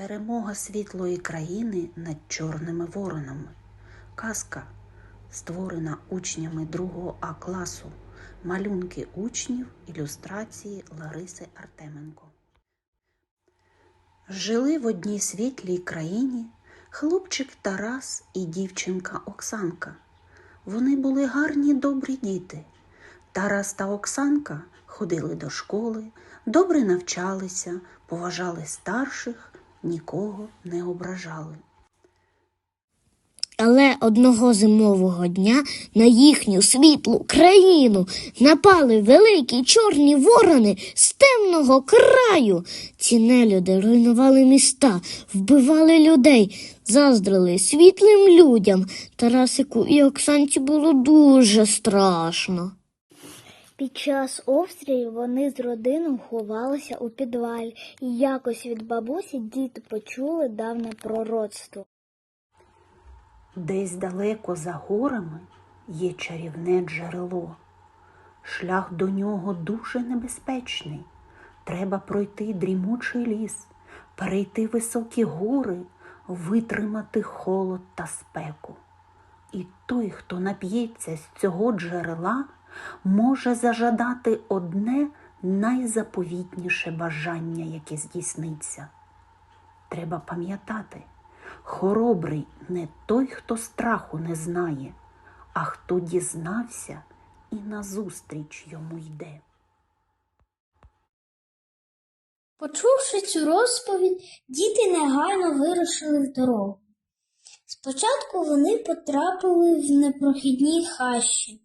Перемога світлої країни над чорними воронами. Казка, створена учнями 2 А класу. Малюнки учнів, ілюстрації Лариси Артеменко. Жили в одній світлій країні хлопчик Тарас і дівчинка Оксанка. Вони були гарні добрі діти. Тарас та Оксанка ходили до школи, добре навчалися, поважали старших, нікого не ображали. Але одного зимового дня на їхню світлу країну напали великі чорні ворони з темного краю. Ці нелюди руйнували міста, вбивали людей, заздрили світлим людям. Тарасику і Оксанці було дуже страшно. Під час обстрілів вони з родиною ховалися у підвалі, і якось від бабусі діти почули давне пророцтво. Десь далеко за горами є чарівне джерело. Шлях до нього дуже небезпечний. Треба пройти дрімучий ліс, перейти високі гори, витримати холод та спеку. І той, хто нап'ється з цього джерела, може зажадати одне найзаповітніше бажання, яке здійсниться. Треба пам'ятати, хоробрий не той, хто страху не знає, а хто дізнався і назустріч йому йде. Почувши цю розповідь, діти негайно вирушили в дорогу. Спочатку вони потрапили в непрохідні хащі.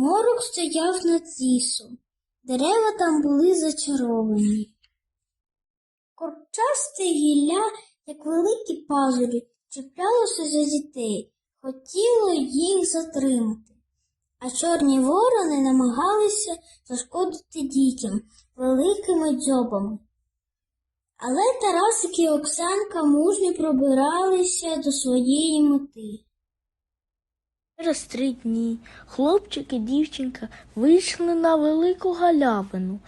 Морок стояв над лісом. Дерева там були зачаровані. Корчасте гілля, як великі пазурі, чіплялося за дітей, хотіло їх затримати. А чорні ворони намагалися зашкодити дітям великими дзьобами. Але Тарасик і Оксанка мужньо пробиралися до своєї мети. Через три дні хлопчик і дівчинка вийшли на велику галявину,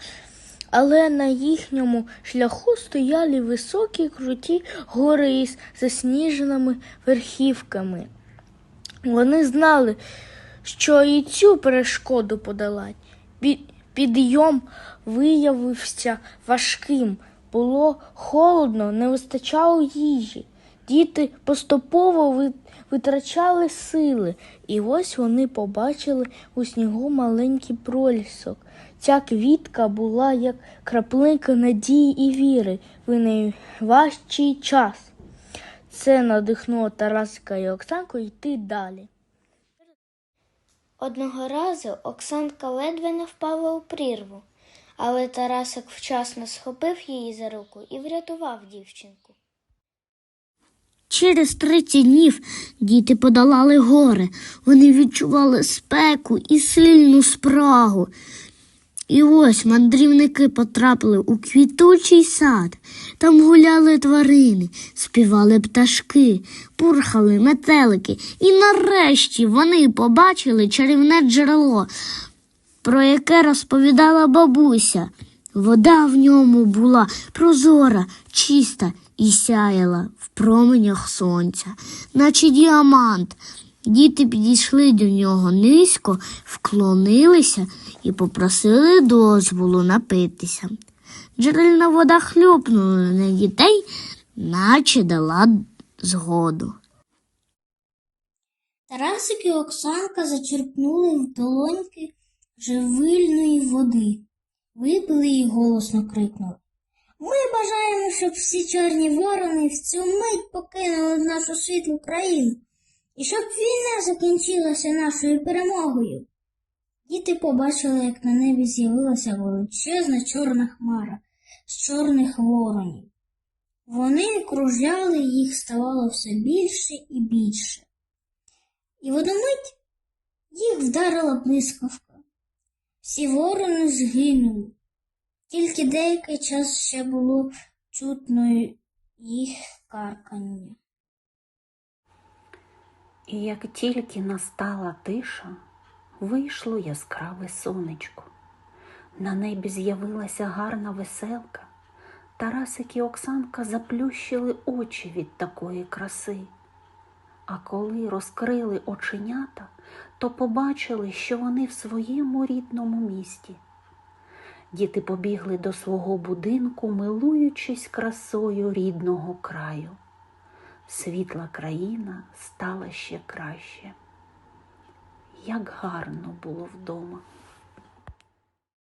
але на їхньому шляху стояли високі круті гори із засніженими верхівками. Вони знали, що і цю перешкоду подолать. Пі- Підйом виявився важким, було холодно, не вистачало їжі. Діти поступово витрачали сили, і ось вони побачили у снігу маленький пролісок. Ця квітка була як краплинка надії і віри в найважчий час. Це надихнуло Тарасика і Оксанку йти далі. Одного разу Оксанка ледве не впала у прірву, але Тарасик вчасно схопив її за руку і врятував дівчинку. Через 30 днів діти подолали гори. Вони відчували спеку і сильну спрагу. І ось мандрівники потрапили у квітучий сад. Там гуляли тварини, співали пташки, пурхали метелики. І нарешті вони побачили чарівне джерело, про яке розповідала бабуся. Вода в ньому була прозора, чиста і сяяла в променях сонця, наче діамант. Діти підійшли до нього низько, вклонилися і попросили дозволу напитися. Джерельна вода хлюпнула на дітей, наче дала згоду. Тарасик і Оксанка зачерпнули в долоньки живильної води, випили і голосно крикнули. Ми бажаємо, щоб всі чорні ворони в цю мить покинули нашу світлу країну, і щоб війна закінчилася нашою перемогою. Діти побачили, як на небі з'явилася величезна чорна хмара з чорних воронів. Вони кружляли, їх ставало все більше і більше. І в одну мить їх вдарила блискавка. Всі ворони згинули. Тільки деякий час ще було чутно їх каркання. І як тільки настала тиша, вийшло яскраве сонечко. На небі з'явилася гарна веселка. Тарасик і Оксанка заплющили очі від такої краси. А коли розкрили оченята, то побачили, що вони в своєму рідному місті. Діти побігли до свого будинку, милуючись красою рідного краю. Світла країна стала ще краще. Як гарно було вдома.